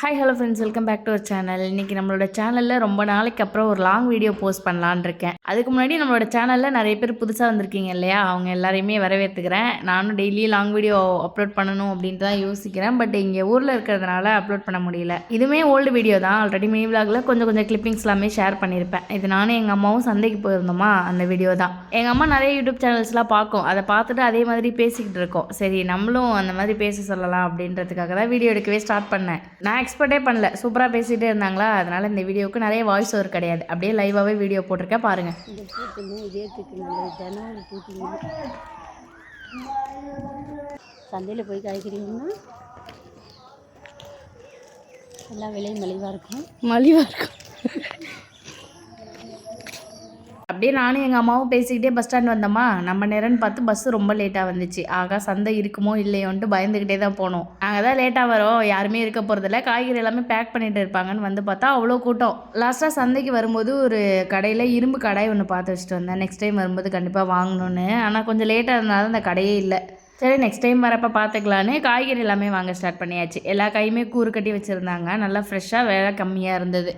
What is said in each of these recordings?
Hi hello friends welcome back to our channel இன்றைக்கி நம்மளோட சேனலில் ரொம்ப நாளைக்கு அப்புறம் ஒரு லாங் வீடியோ போஸ்ட் பண்ணலான் இருக்கேன். அதுக்கு முன்னாடி நம்மளோட சேனலில் நிறைய பேர் புதுசாக வந்திருக்கீங்க இல்லையா? அவங்க எல்லாரையுமே வரவேற்றுக்கிறேன் நானும் டெய்லி லாங் வீடியோ அப்லோட் பண்ணணும் அப்படின்ட்டு தான் யோசிக்கிறேன். பட் இங்கே ஊரில் இருக்கிறதுனால அப்லோட் பண்ண முடியல. இதுவுமே ஓல்டு வீடியோ தான். ஆல்ரெடி மினி விலாகில் கொஞ்சம் கொஞ்சம் கிளிப்பிங்ஸ் எல்லாமே ஷேர் பண்ணியிருப்பேன் இது நானும் எங்கள் அம்மாவும் சந்தைக்கு போயிருந்தோமா அந்த வீடியோ தான். எங்கள் அம்மா நிறைய யூடியூப் சேனல்ஸ்லாம் பார்க்கும். அதை பார்த்துட்டு அதே மாதிரி பேசிக்கிட்டு இருக்கோம். சரி நம்மளும் அந்த மாதிரி பேச சொல்லலாம் அப்படின்றதுக்காக தான் வீடியோ எடுக்கவே ஸ்டார்ட் பண்ணேன். நான் எக்ஸ்பெக்டே பண்ணல. சூப்பராக பேசிகிட்டே இருந்தாங்களா? அதனால் இந்த வீடியோவுக்கு நிறைய வாய்ஸ் ஓவர் கிடையாது. அப்படியே லைவாகவே வீடியோ போட்டிருக்கேன் பாருங்கள் சந்தையில் போய் காய்கறிங்கன்னா எல்லாம் விலை மலிவாக இருக்கும். மலிவாக இருக்கும். அப்படியே நானும் எங்கள் அம்மாவும் பேசிக்கிட்டே பஸ் ஸ்டாண்ட் வந்தோமா? நம்ம நேரம்னு பார்த்து பஸ்ஸு ரொம்ப லேட்டாக வந்துச்சு. ஆகா சந்தை இருக்குமோ இல்லையோன்ட்டு பயந்துக்கிட்டே தான் போனோம். நாங்கள் தான் லேட்டாக வரோம். யாருமே இருக்க போகிறதில்ல காய்கறி எல்லாமே பேக் பண்ணிட்டு இருப்பாங்கன்னு வந்து பார்த்தா அவ்வளோ கூட்டம். லாஸ்ட்டாக சந்தைக்கு வரும்போது ஒரு கடையில் இரும்பு கடாய் ஒன்று பார்த்து வச்சுட்டு வந்தேன். நெக்ஸ்ட் டைம் வரும்போது கண்டிப்பாக வாங்கணும்னு. ஆனால் கொஞ்சம் லேட்டாக இருந்தாலும் அந்த கடையே இல்லை. சரி நெக்ஸ்ட் டைம் வரப்போ பார்த்துக்கலான்னு காய்கறி எல்லாமே வாங்க ஸ்டார்ட் பண்ணியாச்சு. எல்லா காயுமே கூறு கட்டி வச்சுருந்தாங்க. நல்லா ஃப்ரெஷ்ஷாக வேலை கம்மியாக இருந்தது.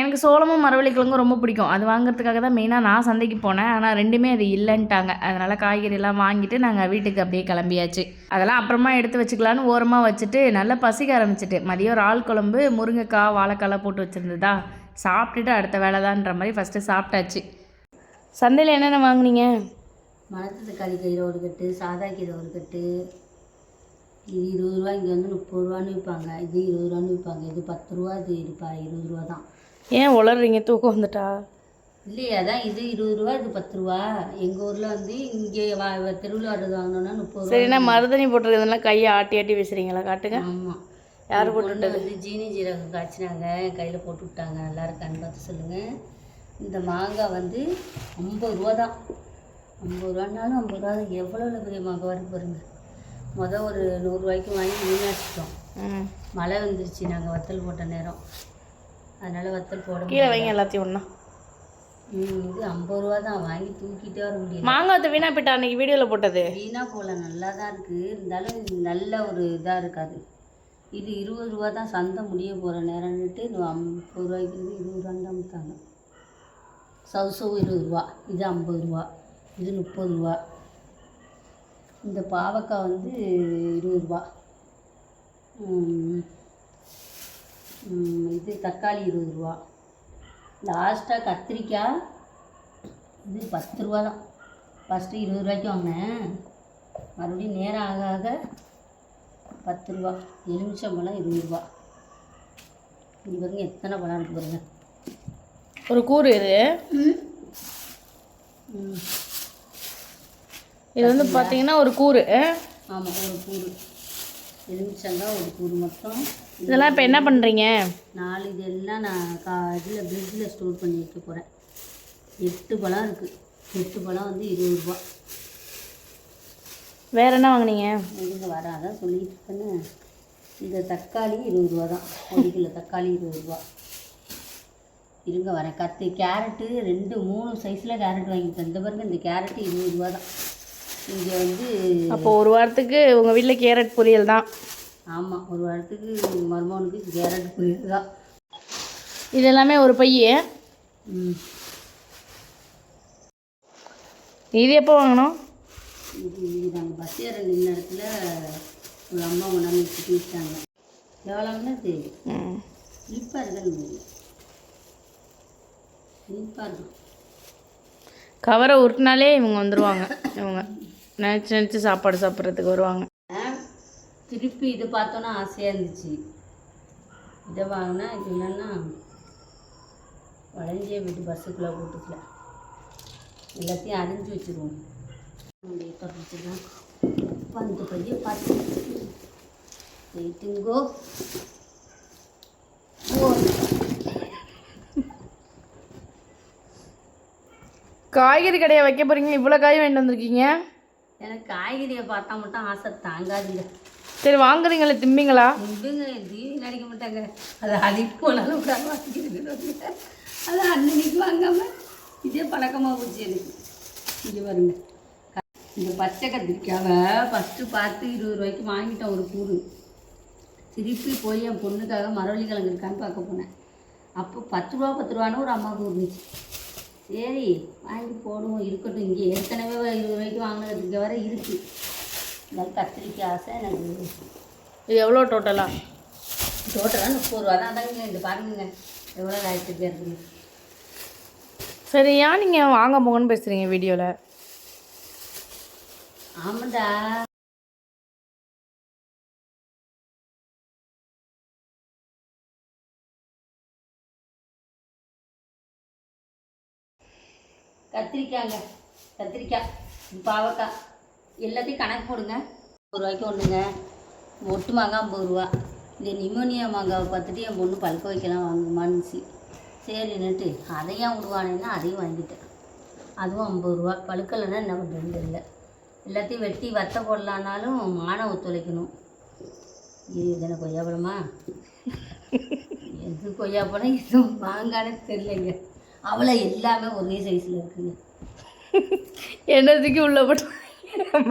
எனக்கு சோளமும் மரவள்ளிக்கிழங்கும் ரொம்ப பிடிக்கும். அது வாங்குறதுக்காக தான் மெயினாக நான் சந்தைக்கு போனேன். ஆனால் ரெண்டுமே அது இல்லைன்ட்டாங்க. அதனால் காய்கறியெல்லாம் வாங்கிட்டு நாங்கள் வீட்டுக்கு அப்படியே கிளம்பியாச்சு. அதெல்லாம் அப்புறமா எடுத்து வச்சுக்கலான்னு ஓரமாக வச்சுட்டு நல்லா பசிக்க ஆரம்பிச்சிட்டு. மதியம் இறால் குழம்பு முருங்கைக்காய் வாழைக்காய்லாம் போட்டு வச்சுருந்ததா? சாப்பிட்டுட்டு அடுத்த வேலை தான்ற மாதிரி ஃபஸ்ட்டு சாப்பிட்டாச்சு. சந்தையில் என்னென்ன வாங்குனீங்க? மணத்து தக்காளி கீரை ஒரு கட்டு சாதா கீரை ஒரு கட்டு. இது இருபது ரூபா இங்கே வந்து முப்பது ரூபான்னு விற்பாங்க இது இருபது ரூபான்னு விற்பாங்க இது பத்து ரூபா இது இருப்பா இருபது ரூபா தான். ஏன் உளறீங்க? தூக்கம் வந்துட்டா? இல்லையா அதான் இது இருபது ரூபா இது பத்து ரூபா. எங்கள் ஊரில் வந்து இங்கே வா தெருவில் வர்றது வாங்கினோன்னா முப்பது ரூபா சரிண்ணா மருதணி போட்டிருக்கிறதுலாம் கையை ஆட்டி ஆட்டி பேசுகிறீங்களா காட்டுங்க. ஆமாம் யார் பொண்ணு வந்து ஜீனி ஜீரகம் காய்ச்சினாங்க. கையில் போட்டு விட்டாங்க. நல்லா இருக்கான்னு பார்த்து சொல்லுங்கள் இந்த மாங்காய் வந்து ஐம்பது ரூபா தான். ஐம்பது ரூபான்னாலும் ஐம்பது ரூபா தான். எவ்வளோ பெரிய மாங்காய் வரும் பாருங்க. மொதல் ஒரு நூறுரூவாய்க்கு வாங்கி வீணாச்சிட்டோம் மழை வந்துருச்சு. நாங்கள் வத்தல் போட்ட நேரம். அதனால் வத்தல் போட கீழே வைங்க எல்லாத்தையும் ஒன்றா ம், இது ஐம்பது ரூபா தான். வாங்கி தூக்கிட்டே வர முடியல. மாங்காய் வீணா போயிட்டா அன்னைக்கு வீடியோவில் போட்டது? வீணாக போகல நல்லா தான் இருக்குது இருந்தாலும் நல்ல ஒரு இதாக இருக்காது. இது இருபது ரூபா தான் சந்தை முடிய போகிற நேரம்னுட்டு ஐம்பது ரூபாய்க்கு இருந்து இருபது ரூபான்னு தான் விற்றாங்க சவுசவு இருபது ரூபா இது ஐம்பது ரூபா இது முப்பது ரூபா. இந்த பாவக்காய் வந்து இருபது ரூபா. இது தக்காளி இருபது ரூபா. லாஸ்ட்டாக கத்திரிக்காய் இது பத்து ரூபா தான். ஃபஸ்ட்டு இருபது ரூபாய்க்கு வாங்கினேன். மறுபடியும் நேரம் ஆக ஆக பத்து ரூபா. எலுமிச்சம்பழம் இருபது ரூபா. இங்கே பாருங்க எத்தனை பழம் இருக்குது பாருங்க. ஒரு கூறு இது. இது வந்து பார்த்தீங்கன்னா ஒரு கூறு. ஆமாம் ஒரு கூறு. எலுமிச்சங்காய் ஒரு கூறு மொத்தம் இதெல்லாம் இப்போ என்ன பண்ணுறீங்க நாலு இதெல்லாம் நான் கா இதில் ஃப்ரிட்ஜில் ஸ்டோர் பண்ணி வைக்க போகிறேன் எட்டு பழம் இருக்குது எட்டு பழம் வந்து இருபது ரூபா. வேற என்ன வாங்குனீங்க? எங்கே வர அதான் சொல்லிட்டு இருக்கேன்னு. இந்த தக்காளி இருபது ரூபா தான். ஒரு கிலோ தக்காளி இருபது ரூபா. இருங்க வரேன். கத்து கேரட்டு ரெண்டு மூணு சைஸில் கேரட் வாங்கிட்டேன் இந்த பாருங்க இந்த கேரட்டு இருபது ரூபா தான். இங்கே வந்து அப்போ ஒரு வாரத்துக்கு உங்கள் வீட்டில் கேரட் பொரியல் தான். ஆமாம் ஒரு வாரத்துக்கு மருமகனுக்கு கேரட் புரியுது தான். இது எல்லாமே ஒரு பைய? இது எப்போ வாங்கினோம் இது நாங்கள் பஸ் ஏற நின்ன இடத்துல ஒரு அம்மா கொண்டாந்து வச்சுட்டு விட்டாங்க. எவ்வளோன்னா தெரியும் இனிப்பாக இருக்குன்னு இனிப்பாக இருக்கும். கவரை உருட்டினாலே இவங்க வந்துடுவாங்க இவங்க. நினச்சி நினச்சி சாப்பாடு சாப்பிட்றதுக்கு வருவாங்க. திருப்பி இது பார்த்தோன்னா ஆசையாக இருந்துச்சு. இதை வாங்கினா இது என்னன்னா வளைஞ்சிய வீட்டு பஸ்ஸுக்குள்ளே போட்டுக்கல எல்லாத்தையும் அரிஞ்சு வச்சுருவோம். தொடர்ச்சிதான் வந்து பைய பார்த்து வெயிட்டுங்கோ காய்கறி கடையை வைக்க போகிறீங்க இவ்வளோ காய் வாங்கிட்டு வந்திருக்கீங்க? எனக்கு காய்கறியை பார்த்தா மட்டும் ஆசை தாங்காதுங்க. சரி வாங்குறீங்களே திம்பிங்களா இவங்க டிவி நடிக்க மாட்டாங்க. அது அடிப்பு போனாலும் கூட வாங்கிட்டு அது அன்னைக்கு வாங்காம இதே பழக்கமாக போச்சு எனக்கு. இங்கே பாருங்க. இந்த பச்சை கத்திரிக்காவை ஃபஸ்ட்டு பார்த்து இருபது ரூபாய்க்கு வாங்கிட்டேன் ஒரு கூறு. திருப்பி போய் என் பொண்ணுக்காக மரவள்ளி கிழங்கு இருக்கான்னு பார்க்க போனேன். அப்போ பத்து ரூபா பத்து ரூபான்னு ஒரு அம்மாவுக்கு இருந்துச்சு. சரி வாங்கி போடுவோம். இருக்கட்டும் இங்கே ஏற்கனவே இருபது ரூபாய்க்கு வாங்கினது இங்கே வர இருக்குது இந்த கத்திரிக்காய் ஆசை எனக்கு இது எவ்வளோ டோட்டலாக டோட்டலாக முப்பது ரூபா தான் தாங்க இந்த பாருங்க. எவ்வளோ ஆயிரத்தி பேருக்குன்னு சரி ஏன் நீங்கள் வாங்க போகணும்னு பேசுகிறீங்க வீடியோவில் ஆமாண்டா. கத்திரிக்காய்ங்க கத்திரிக்காய் பாவக்காய். எல்லாத்தையும் கணக்கு போடுங்க. ஒரு ரூபாய்க்கு ஒன்றுங்க ஒட்டு மாங்காய் ஐம்பது ரூபா. இந்த நிமோனியா மாங்காவை பார்த்துட்டு என் பொண்ணு பழுக்க வைக்கலாம் வாங்குமான்னுச்சு. சரின்னுட்டு அதையும் விடுவானேன்னா அதையும் வாங்கிட்டேன். அதுவும் ஐம்பது ரூபா. பழுக்கலைன்னா என்ன பண்ணுறது இல்லை எல்லாத்தையும் வெட்டி வத்த போடலான்னாலும் மானம் ஒத்துழைக்கணும். இது இதனை கொய்யாப்பழமா எது கொய்யாப்பழம் எதுவும் மாங்கானே தெரிலங்க அவளை எல்லாமே ஒரே சைஸில் இருக்குங்க. என்னதுக்கு உள்ள போட்டு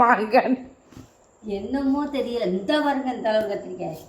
மாங்கான் என்னமோ தெரியல. இந்த பாருங்க இந்த அளவு கத்திரிக்காய்.